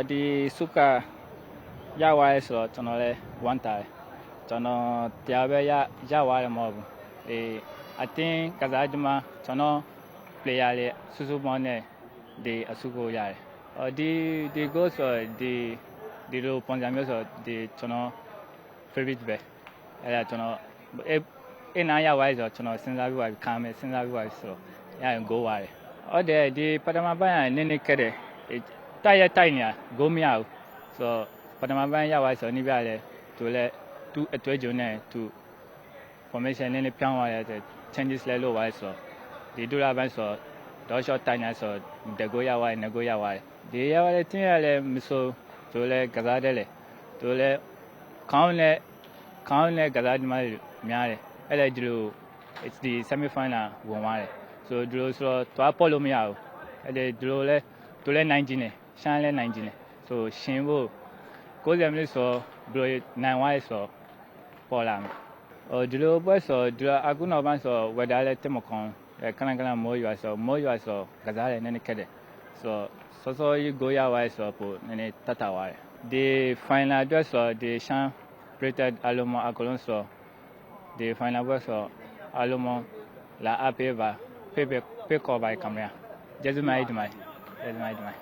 တော့ဒီစုကရသွားရဲဆိုတော့ကျွန်တော်လည်းဝမ်းတာတယ်ကျွန်တော်တရားပဲရရသွားတယ်မဟုတ်ဘူးအေးအတင်းကစားကြမှာကျွန်တော် player လေးစုစုပေါင်းနဲ့ဒီအစုကိုရတယ်အော်ဒီဒီ goal ဆိုတော့ဒီဒီလိုပုံစံမျိုးဆိုတော့ဒီကျွန်တော် favorite ပဲအဲ့ဒါကျွန်တော်အဲအနားရသွားရဲဆိုတော့ကျွန်တော်စဉ်းစားပြီးပါခံမယ်စဉ်းစားပြီးပါဆိုတော့ရရင် goal ပါတယ်ဟုတ်တယ်ဒီပထမပိုင်းကနည်းနည်းခက်တယ် တိုက်ရတိုက်နေတာ goal မရဘူးဆိုတော့ပထမပိုင်းရသွားဆိုတော့နိပြလည်းသူလည်းသူအတွေ့အကြုံနဲ့သူ formation နည်းနည်းပြောင်းသွားရတဲ့ changes လဲလို့ပါဆိုတော့ဒီဒူလာပိုင်းဆိုတော့တော့ shot တိုင်နေဆိုတော့တကိုရသွားတယ်ငကိုရသွားတယ်ဒီရသွားတယ်တင်းရလဲမဆိုသူလည်းကစားတယ်လေသူလည်းခေါင်းနဲ့ခေါင်းနဲ့ကစားဒီမှာများတယ်အဲ့ဒါဒီလို HD semi final ဝင်သွားတယ်ဆိုတော့ဒီလိုဆိုတော့သွားပေါ်လို့မရဘူးအဲ့ဒါဒီလိုလဲသူလည်းနိုင်ကျင်တယ် ရှမ်းလည်းနိုင်ကျင်တယ်ဆိုရှင်ဖို့90မိနစ်ဆိုဘယ်လိုနိုင်သွားလဲဆိုတော့ပေါ်လာမယ်ဟိုဒီလိုပွဲဆိုဒီလိုအခုနောက်ပိုင်းဆိုဝက်ဒါလည်းတက်မခွန်အဲခဏခဏမိုးရွာဆိုမိုးရွာဆိုကစားတယ်နည်းနည်းခက်တယ်ဆိုစောစောကြီးကိုရသွားဆိုပိုနည်းနည်းတတ်တာသွားတယ်ဒီ final အတွက်ဆိုဒီရှမ်း rated အလုံးမအကလုံးဆိုဒီ final ပွဲဆိုအလုံးမလာအပ်ပေးပါဖေးဖေးဖေးကောပါကင်မရာကျေးဇူးများတင်ပါတယ်ကျေးဇူးများတင်ပါတယ်